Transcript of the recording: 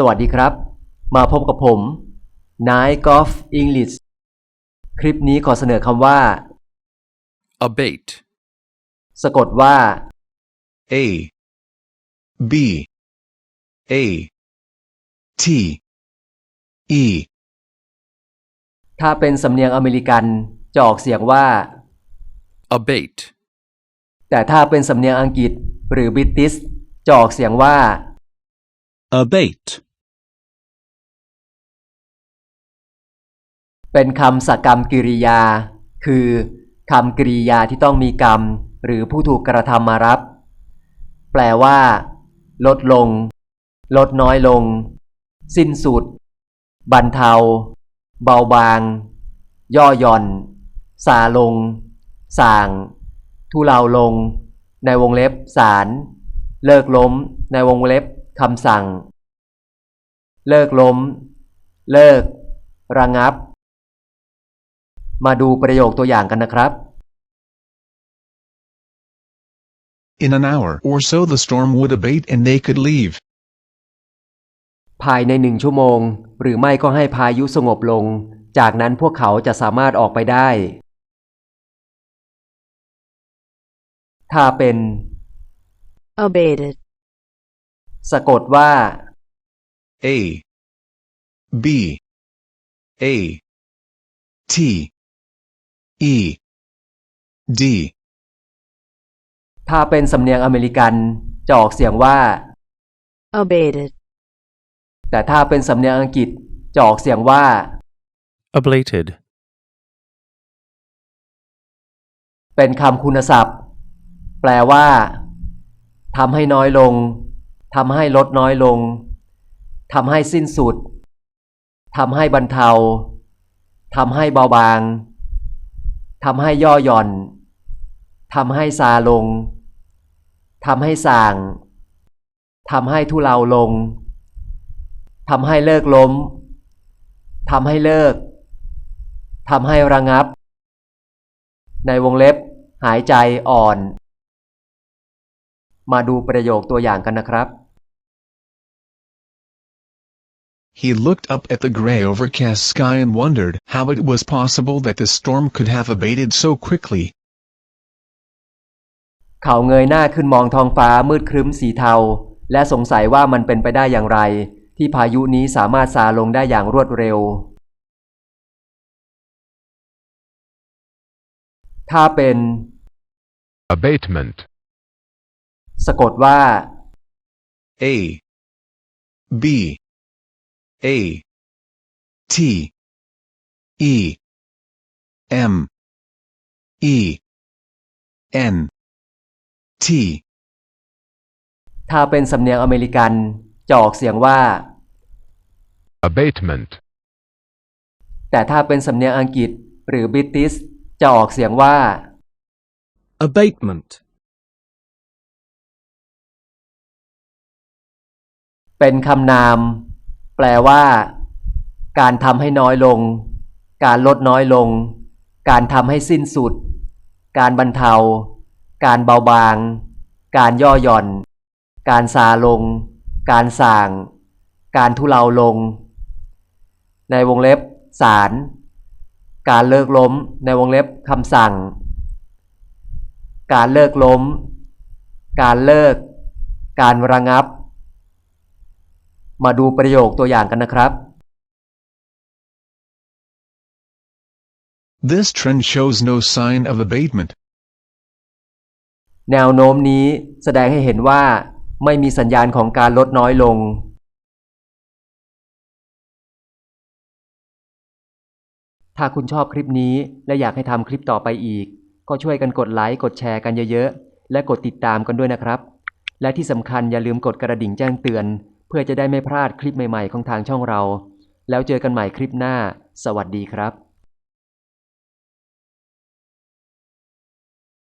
สวัสดีครับ มาพบกับผม Night Golf English คลิปนี้ขอเสนอคำว่า abate, สะกดว่า A B A T E ถ้าเป็นสำเนียงอเมริกันจะออกเสียงว่า abate, แต่ถ้าเป็นสำเนียงอังกฤษหรือบริติชจะออกเสียงว่า abate, เป็นคำสกรรมกิริยา คือคำกริยาที่ต้องมีกรรม หรือผู้ถูกกระทำมารับ แปลว่า ลดลง ลดน้อยลง สิ้นสุด บรรเทา เบาบาง ย่อหย่อนซาลง ส่าง ทุเลาลง ในวงเล็บสารเลิกล้ม ในวงเล็บคำสั่ง เลิกล้ม เลิก ระงับ มาดูประโยคตัวอย่างกันนะครับ In an hour or so the storm would abate and they could leave. ภายในหนึ่งชั่วโมง หรือไม่ก็ให้พายุสงบลง จากนั้นพวกเขาจะสามารถออกไปได้ ถ้าเป็น abated, สะกดว่า A B A T E D ถ้าเป็นสำเนียงอเมริกันจะออกเสียงว่า abated, แต่ถ้าเป็นสำเนียงอังกฤษจะออกเสียงว่า ablated, เป็นคำคุณศัพท์ แปลว่าทำให้น้อยลงทำให้ลดน้อยลงทำให้สิ้นสุดทำให้บรรเทาทำให้เบาบาง ทำให้ย่อหย่อนทำให้ซาลงทำให้สางทำให้ทุเลาลงทำให้เลิกล้มทำให้เลิกทำให้ระงับ ในวงเล็บหายใจอ่อน มาดูประโยคตัวอย่างกันนะครับ He looked up at the gray overcast sky and wondered how it was possible that the storm could have abated so quickly. เขาเงยหน้าขึ้นมองท้องฟ้ามืดครึ้มสีเทา และสงสัยว่ามันเป็นไปได้อย่างไร ที่พายุนี้สามารถซาลงได้อย่างรวดเร็ว ถ้าเป็น abatement, สะกดว่า A B A T E M E N T ถ้าเป็นสำเนียงอเมริกันจะออกเสียงว่า abatement, แต่ถ้าเป็นสำเนียงอังกฤษหรือบริติชจะออกเสียงว่า abatement, เป็นคำนาม แปลว่า การทำให้น้อยลง การลดน้อยลง การทำให้สิ้นสุด การบรรเทา การเบาบาง การย่อหย่อน การซาลง การส่าง การทุเลาลง ในวงเล็บสารการเลิกล้มในวงเล็บคำสั่ง การเลิกล้ม การเลิก การระงับ มาดูประโยคตัวอย่างกันนะครับ This trend shows no sign of abatement. แนวโน้มนี้แสดงให้เห็นว่า ไม่มีสัญญาณของการลดน้อยลง ถ้าคุณชอบคลิปนี้และอยากให้ทำคลิปต่อไปอีก ก็ช่วยกันกดไลค์กดแชร์กันเยอะๆ และกดติดตามกันด้วยนะครับ และที่สำคัญอย่าลืมกดกระดิ่งแจ้งเตือน เพื่อจะได้ไม่พลาดคลิปใหม่ๆของทางช่องเรา แล้วเจอกันใหม่คลิปหน้า สวัสดีครับ